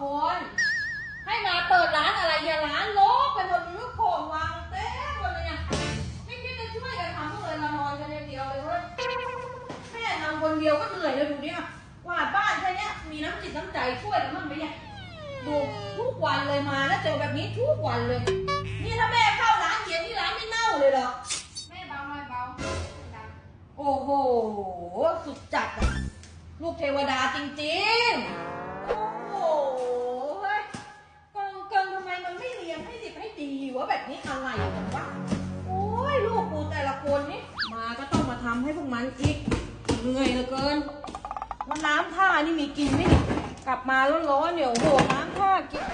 คน ให้มาเปิดร้านอะไรอย่าร้านลกเป็นคนรู้โป่วางเต้มหมดเลยเนี่ยไม่คิดจะช่วยกันทำพวกเลยมานอนกันอย่เดียวเลยเว้ยแม่ทำคนเดียวก็เหนื่อยแล้วดูเนี่ยกวาดบ้านแค่นี้มีน้ำจิตน้ำใจช่วยกันบ้างไหมเนี่ยดูทุกวันเลยมาแล้วเจอแบบนี้ทุกวันเลย นี่ถ้าแม่เข้าร้านเขียนที่ร้านไม่เน่าเลยหรอแม่เบาหน่อยเบาโอ้โห สุดจัดลูกเทวดาจริงๆ วะแบบนี้อะไรกันวะโอ้ยลูกกูแต่ละคนนี่มาก็ต้องมาทำให้พวกมันอีกเหนื่อยเหลือเกินวันน้ำท่านี่มีกินไหมเนี่ยกลับมาร้อนๆเนี่ยโอ้โหน้ำท่ากิน